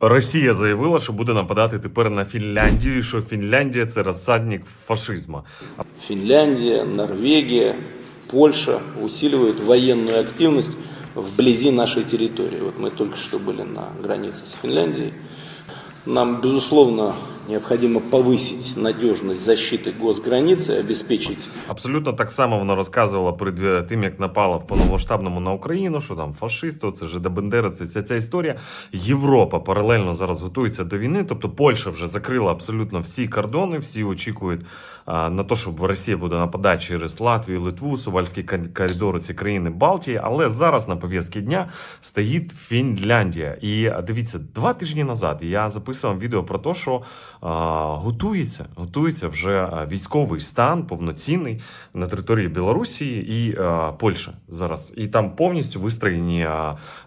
Росія заявила, що буде нападати тепер на Фінляндію, і що Фінляндія це розсадник фашизму. Фінляндія, Норвегія, Польща усилюють воєнну активність вблизі нашої території. От ми только що були на границі з Фінляндією. Нам, безусловно, необходимо повысить надежность защиты госграницы, обеспечить Абсолютно так само вона розказувала перед е, тим, як напала в повномасштабному на Україну, що там фашисти, це ж Бендера, це ця історія. Європа паралельно зараз готується до війни. Тобто Польща вже закрила абсолютно всі кордони, всі очікують а, на те, що Росія буде нападати через Латвію, Литву, Сувальські кон- коридори, ці країни Балтії. Але зараз на пов'язці дня стоїть Фінляндія. І а, дивіться, два тижні назад я записував відео про те, що а, готується, готується вже військовий стан повноцінний на території Білорусі і Польщі зараз. І там повністю вистроєні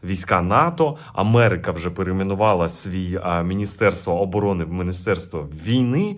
війська НАТО. Америка вже перейменувала свій міністерство оборони в міністерство війни.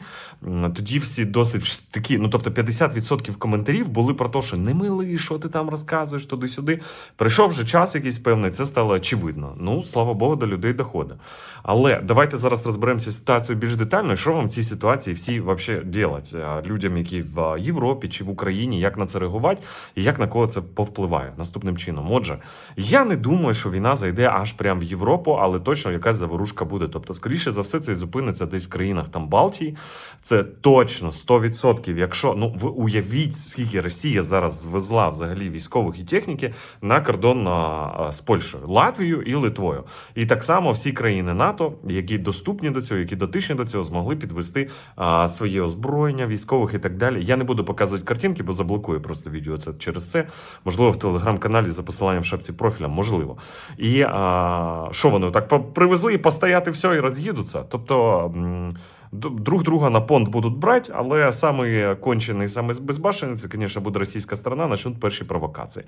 Тоді всі досить такі, ну тобто 50% коментарів були про те, що не милий, що ти там розказуєш туди-сюди. Прийшов вже час якийсь певний, це стало очевидно. Ну, слава Богу, до людей доходить. Але давайте зараз розберемося з ситуацією більш детально, і що вам в цій ситуації всі вообще делать людям, які в Європі чи в Україні, як на це реагувати і як на кого це повпливає наступним чином. Отже, я не думаю, що війна зайде аж прямо в Європу, але точно якась заворушка буде. Тобто, скоріше за все, це зупиниться десь в країнах там Балтії. Це точно 100%. Якщо ну ви уявіть, скільки Росія зараз звезла взагалі військових і техніки на кордон з Польщею, Латвією і Литвою. І так само всі країни НАТО, які доступні до цього, які дотичні до цього, змогли підвести а, своє озброєння військових і так далі. Я не буду показувати картинки, бо заблокую просто відео це через це. Можливо, в телеграм-каналі за посиланням в шапці профіля, можливо. І а, що вони так привезли і постояти все і роз'їдуться. Тобто. Друг друга на понт будуть брати, але самий кончений, самий безбашений, це, звісно, буде російська сторона, почнуть перші провокації.